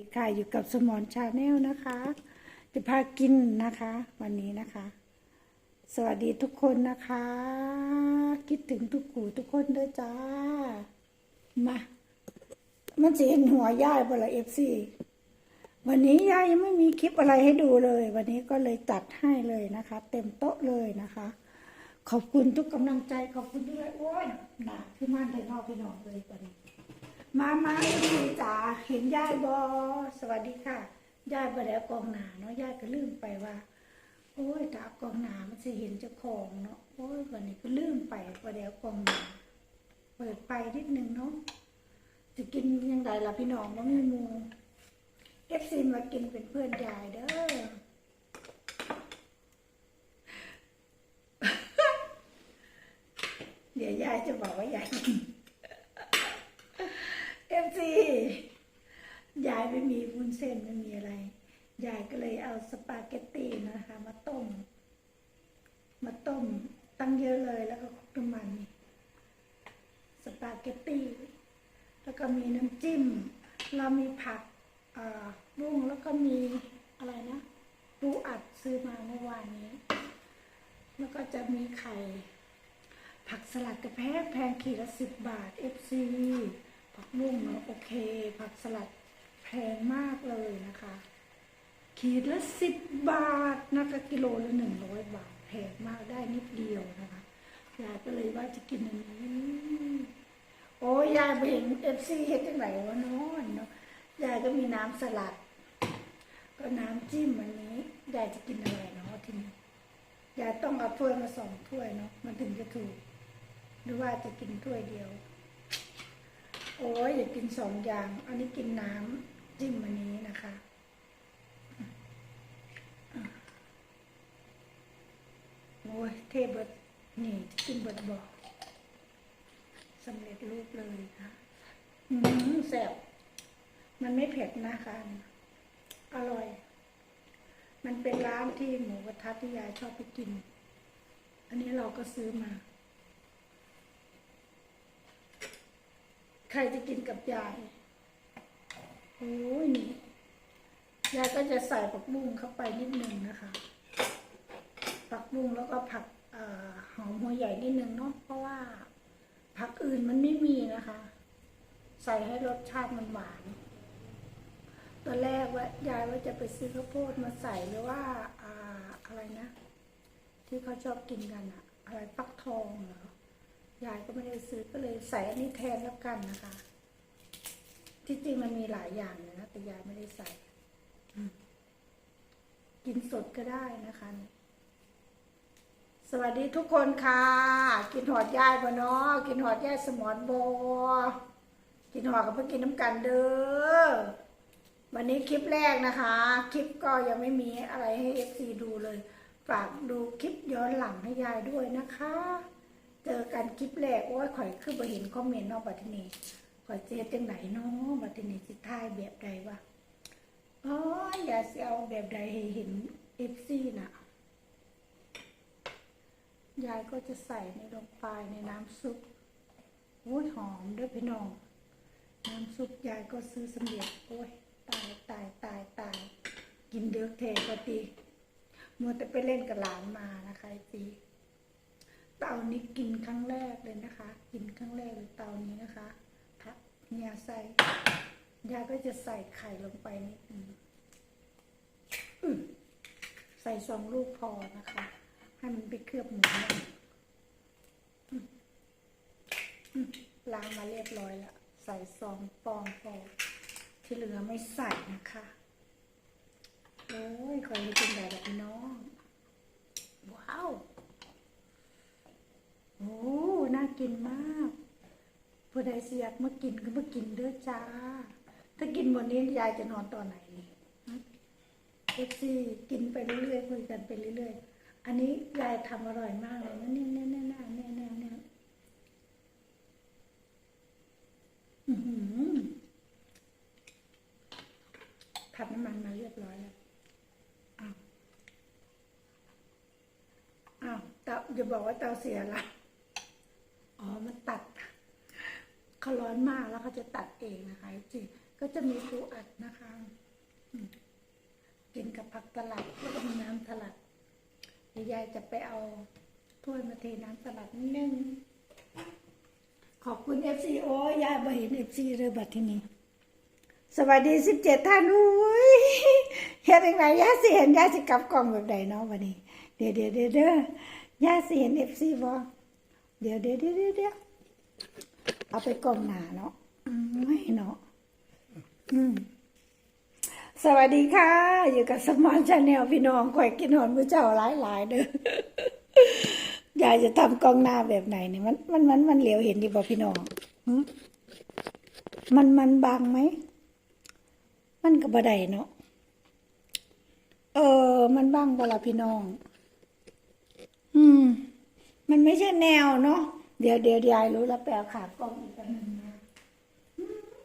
ดีค่ะอยู่กับสมอนชาแนลนะคะ จะพากินนะคะ วันนี้นะคะ สวัสดีทุกคนนะคะ คิดถึงทุกกูทุกคนด้วยจ้า มา มันจะเห็นหัวย่ายบละเอฟซีวันนี้ย่ายยังไม่มีคลิปอะไรให้ดูเลย วันนี้ก็เลยจัดให้เลยนะคะ เต็มโต๊ะเลยนะคะ ขอบคุณทุกกำลังใจขอบคุณด้วยโอ้ยหนาขึ้นมานเลยนอกพี่น้องเลยตอนนี้ มามาดีจ๋าเห็นยายบอสวัสดีค่ะยายบแล้วกองหนาเนาะยายก็ลืมไปว่า โอ้ยถ้ากองหนามันจะเห็นเจ้าของเนาะโอ้ยวันนี้ก็ลืมไปบแล้วกองหนาเปิดไปนิดนึงเนาะจะกินยังไงล่ะพี่น้องว่ามีมูเอฟซีมากินเป็นเพื่อนยายเด้อเดี๋ยวยายจะบอกว่ายายกิน เอฟซียายไม่มีวุ้นเส้นไม่มีอะไร ยายก็เลยเอาสปาเกตตีนะคะ มาต้ม มาต้ม ตั้งเยอะเลยแล้วก็คลุกน้ำมันสปาเกตตีแล้วก็มีน้ำจิ้ม เรามีผักเอ่อบุ้งแล้วก็มีอะไรนะปูอัดซื้อมาเมื่อวานนี้ แล้วก็จะมีไข่ ผักสลัดกระแพงแพงขีดละสิบบาท FC ผักบุ้งเนาะโอเค ผักสลัดแพงมากเลยนะคะ ขีดละสิบบาทนะคะกิโลละหนึ่งร้อยบาทแพงมากได้นิดเดียวนะคะยายก็เลยว่าจะกินอันนี้โอ้ยายไปเห็นเอฟซีเห็ดจังไหนวะน้อนเนาะยายก็มีน้ำสลัด ก็น้ำจิ้มอันนี้ยายจะกินอะไรเนาะทีนี้ยายต้องเอาถ้วยมาสองถ้วยเนาะมันถึงจะถูก หรือว่าจะกินถ้วยเดียว โอ้ยอย่ากินสองอย่าง อันนี้กินน้ำจิ้มอันนี้นะคะโอ้ยเทเบิดนี่จะกินเบิดบอกสำเร็จรูปเลยค่ะอืมแซ่บมันไม่เผ็ดนะคะ อร่อย มันเป็นร้านที่หมูกระทะที่ยายชอบไปกิน อันนี้เราก็ซื้อมา ใครจะกินกับยาย โอ้ยนี่ ยายก็จะใส่ผักบุ้งเข้าไปนิดนึงนะคะ ผักบุ้งแล้วก็ผักอหอมหัวใหญ่นิดนึงเนาะ เพราะว่าผักอื่นมันไม่มีนะคะ ใส่ให้รสชาติมันหวานตอนแรกว่ายายว่าจะไปซื้อข้าวโพดมาใส่หรือว่าอ่าอะไรนะ ที่เขาชอบกินกันอะอะไรฟักทองเหรอ ยายก็ไม่ได้ซื้อก็เลยใส่อันนี้แทนแล้วกันนะคะ ที่จริงมันมีหลายอย่างเลยนะ แต่ยายไม่ได้ใส่ กินสดก็ได้นะคะ สวัสดีทุกคนค่ะ กินหอดยายบ่เนาะกินหอดยายสมอนบกินหอดกับเพื่อกินน้ำกันเด้อวันนี้คลิปแรกนะคะ คลิปก็ยังไม่มีอะไรให้ FC ดูเลย ฝากดูคลิปย้อนหลังให้ยายด้วยนะคะ เจอกันคลิปแรกโอ้ยข่อยคือไปเห็นคอมเมนต์เนอกบัตรนี้ข่อยเจอจังไหนเนาะบัตรนี้สิท่ายแบบใดวะอ๋ออย่าเสียเอาแบบใดให้เห็น FC น่ะยายก็จะใส่ในลงไปในน้ำซุปโอ้ยหอมด้วยพี่น้อง น้ำซุปยายก็ซื้อสำเร็จโอ้ยตายตายตายตายกินเดือกเทปตีมัวแต่ไปเล่นกับหลานมานะคะานี้กินครั้งแรกเลยนะคะ กินครั้งแรกเลยเตานี้นะคะทักเนี่ยใส่ยายก็จะใส่ไข่ลงไปนิดนึงใส่สองลูกพอนะคะ ให้มันไปเคลือบหมูล้างมาเรียบร้อยแล้ว ใส่ซองปองพอที่เหลือไม่ใส่นะคะโอ้ยคอยให้กินแบบพี่น้อง ว้าว อ้ น่ากินมาก ผู้ใดเสียากมากินก็มากินเด้อจ้า ถ้ากินวันนี้ยายจะนอนตอนไหนนี่เอฟซีกินไปเรื่อยๆคุยกันไปเรื่อยๆ อันนี้ยายทำอร่อยมากเลยนะเนี่ยเนี่ยเนี่ยเนี่ยเนี่ยเนี่ยเนี่ยอื้อหือผัดน้ำมันมาเรียบร้อยแล้วอ้าวอ้าวเตาอย่าบอกว่าเตาเสียละ อ๋อ มันตัด เขาร้อนมากแล้วเขาจะตัดเองนะคะจริงก็จะมีปูอัดนะคะกินกับผักตลัดแล้วก็มีน้ำสลัดยายจะไปเอาถ้วยมาเทน้ำสลัดนิดนึงขอบคุณเอฟซีโอ้ยายบ่เห็นเอฟซีเลยบัดที่นี้ สวัสดีสิบเจ็ดท่านอุ้ยเฮ็ดยังไงย่าสิเห็นย่าสิกลับกล่องแบบใดเนาะวันนี้เดี๋ยวเดี๋ยวเดี๋ยวเด้อย่าสิเห็นเอฟซีบ่เดี๋ยวเดี๋ยวเดี๋ยวเดี๋ยว เอาไปกล่องหนาเนาะไม่เนาะสวัสดีค่ะ อยู่กับสมอนชาแนลพี่น้องข่อยกินหอนมือเจ้าหลายหลายเด้อยายจะทำกล้องหน้าแบบไหนเนี่ยมันมันมันมันเหลียวเห็นดีบ่พี่น้องมันมันบางไหม มันก็บ่ไดเนาะเออ มันบางเวลาพี่น้อง อืม มันไม่ใช่แนวเนาะ เดี๋ยวเดี๋ยวยายรู้แล้วแปลขากล้องอีกอันหนึ่งนะ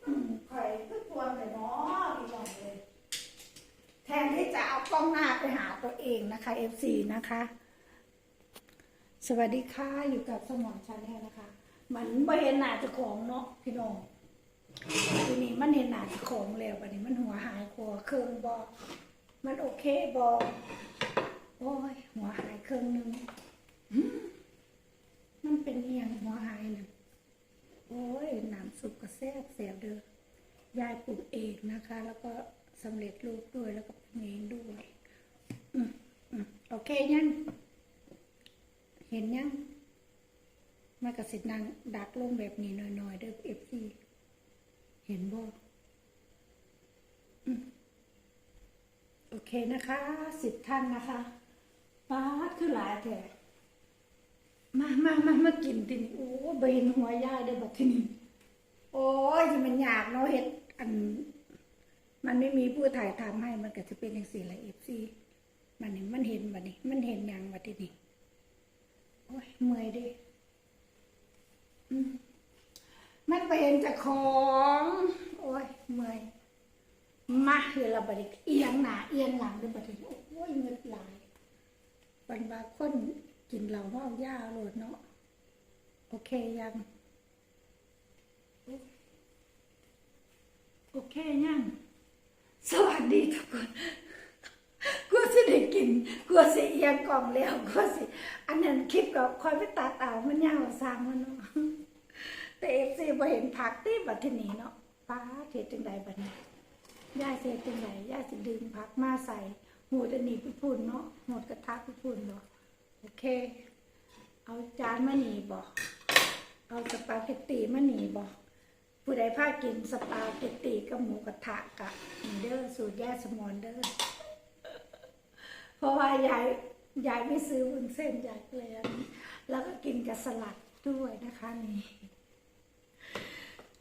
อืมข่อยก็ตัวเลยเนาะพี่น้องเลยแทนที่จะเอากล้องหน้าไปหาตัวเองนะคะ FC นะคะ สวัสดีค่ะ อยู่กับสมองชาแนลนะคะ มันไม่เห็นหน้าเจ้าของเนาะพี่น้องทีนี้มันเห็นหน้าเจ้าของแล้วบัดนี้มันหัวหายครัวเครื่องบอมันโอเคบอโอ้ยหัวหายเครื่องหนึง มันเป็นเอียงหัวหายน่ะโอ้ยน้ำซุปก็แซ่บแซ่บเด้อยายปลูกเองนะคะ แล้วก็สำเร็จรูปด้วยแล้วก็ปรุงเองด้วยออโอเคยัง เห็นยังมันก็สินางดักลงแบบนี้หน่อยๆเด้อเอฟซีเห็นบ่อืมโอเคนะคะสิบท่านนะคะป้าคือหลายแท้ มามามามากินทีนี้โอ้เป็นหัวย่ายได้แบบทีนี้โอ้ยที่มันยากเนาะเห็ดอัน มันไม่มีผู้ถ่ายทำให้มันก็จะเป็นอย่างสี่ละเอฟซีมันนี่มันเห็นบัดนี้ มันเห็นหยังบัดทีนี้โอ้ยเมื่อยดิมันไปเห็นจากของ โอ้ยเมื่อยมาคือเราบริเอียงหนาเอียงหลังด้วยบัดนี้โอ้ยเงืดหลายบรรบาคน กินเหล้าเมาหญ้าโหลดเนาะโอเคยัง โอเคยัง สวัสดีทุกคนกลัวสิได้กินกลัวสิเอียงกล่องแล้วกลัวสิอันนั้นคลิปก็คอยไปตัดเอามันยาวสร้างมันเนาะแต่เอฟซีบ่เห็นผักที่บัดทีนี้เนาะป้าเทจังใดบัดนี้ย่าเทจังใดย่าสิดึงผักมาใส่หูจะหนีไปพุ่นเนาะหมดกระทะไปพุ่นบ่ โอเค เอาจานมาหนีบ่เอาสปาเกตตีมาหนีบ่ผู้ใดพากินสปาเกตตีกับหมูกระทะกะนี่เด้อสูตรแย่สมอนเด้อเพราะว่ายายยายไม่ซื้อวุ้นเส้นยายก็เลยนแล้วก็กินกับสลัดด้วยนะคะนี่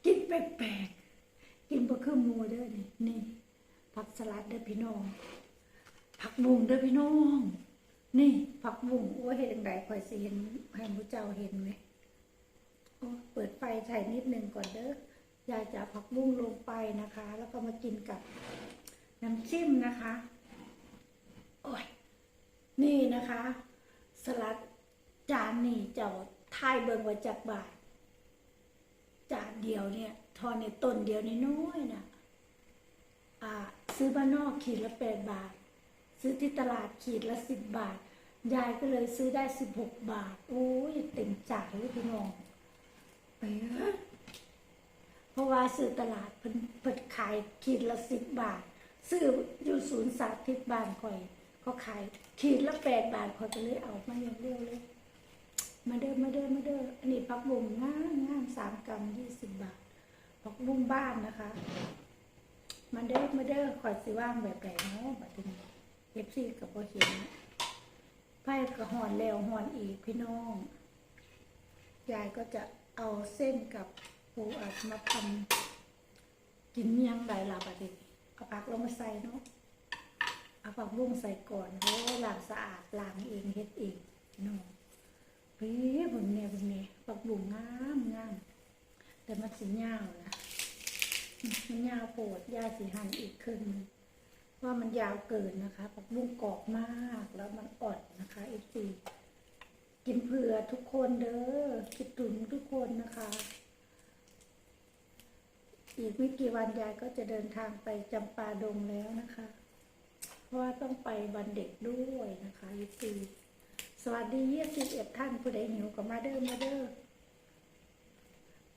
กินแปลกๆกินบะคือหมูเด้อนี่นี่ผักสลัดเด้อพี่น้องผักบุ้งเด้อพี่น้อง นี่ผักบุ้งโอ้เห็นไดคอยสิเห็นให้หมูเจ้าเห็นไหมโอ้เปิดไฟใส่นิดนึงก่อนเด้อยายจะผักบุ้งลงไปนะคะ แล้วก็มากินกับน้ำจิ้มนะคะ โอ้ยนี่นะคะ สลัดจานนี่เจ้าทายเบิ่งไว้จากบาทจานเดียวเนี่ย ทอนในต้นเดียวนี่น้อยนะอ่า ซื้อบ้านนอกขีดละแปดบาท ซื้อที่ตลาดขีดละสิบบาท ยายก็เลยซื้อได้สิบหกบาท โอ้ยเต็มจานเลยพี่น้องไปเถอะเพราะว่าซื้อตลาดเพิ่นเพิ่นขายขีดละสิบบาท ซื้ออยู่ศูนย์สาธิตบ้านข่อยเขาขายขีดละแปดบาทข่อยก็เลยเอามาอย่างเดียวเลย มาเด้อมาเด้อมาเด้ออันนี้ผักบุ้งงามงามสามกรัมยี่สิบบาทผักบุ้งบ้านนะคะ มาเด้อมาเด้อคอยสิว่างแบบไหนเนาะบัดนี้ เอฟซีกับพอเห็นไพ่กระหอนแล้วหอนอีกพี่น้อง ยายก็จะเอาเส้นกับปูอัดมาทำกินเมียงใดลาบัดนี้เอาผักลงมาใส่เนาะเอาผักบุ้งใส่ก่อนเพราะว่าล้างสะอาดล้างเองเฮ็ดเองน้องเฮ้ยผมเนี่ยผมเนี่ยปักบุ่งงามงามแต่มันสียาวนะมันยาโปวดยาสีหันอีกขึ้นง ว่ามันยาวเกินนะคะปักบุ้งกรอบมากแล้วมันอ่อนนะคะอีกสีกินเผื่อทุกคนเด้อคิดถึงทุกคนนะคะ อีกไม่กี่วันยายก็จะเดินทางไปจำปาดงแล้วนะคะ เพราะว่าต้องไปวันเด็กด้วยนะคะยี่สีสวัสดียี่สิบเอ็ดท่านผู้ใดหิวก็มาเด้อมาเด้อ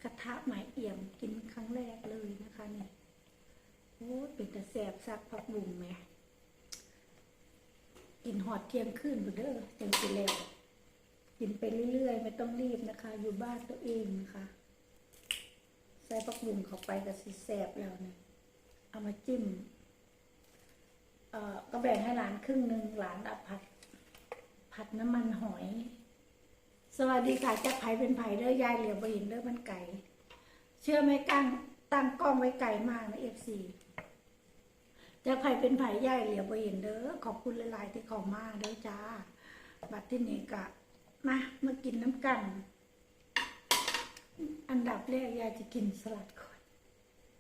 กระทะหมายเอี่ยมกินครั้งแรกเลยนะคะนี่ โอ้เป็นแต่แสบซักผักบุ้งไหมกินหอดเที่ยงคืนไปเด้อจังสิแล้วกินไปเรื่อยๆ ไม่ต้องรีบนะคะ อยู่บ้านตัวเองนะคะใส่ผักบุ้งเข้าไปกับสีแสบแล้วเนี่ยเอามาจิ้มเอ่อก็แบ่งให้หลานครึ่งหนึ่งหลานเอาผัด ผัดน้ำมันหอย สวัสดีค่ะจะไผเป็นไผเด้อยายเหลียวบหินเด้อมันไก่เชื่อไหมกั้งตั้งกล้องไว้ไกลมากนะเอฟซี จะไผเป็นไผยายเหลียวบหินเด้อขอบคุณหลายๆที่เขอมาเด้อจ้า บัดที่นี่กะมามากินน้ำกัน อันดับแรกยายจะกินสลัดก่อน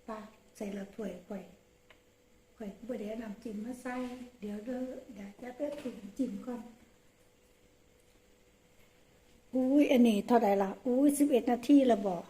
ป้าใส่ละถ้วยก่อยก่อยบ่ได้นำจิ้มมาใส่ เดี๋ยวเด้อเดี๋ยวจะไปถุงจิ้มก่อนอุ้ยอันนี้เท่าไหร่ละอุ้ยสิบเอ็ดนาทีละบอก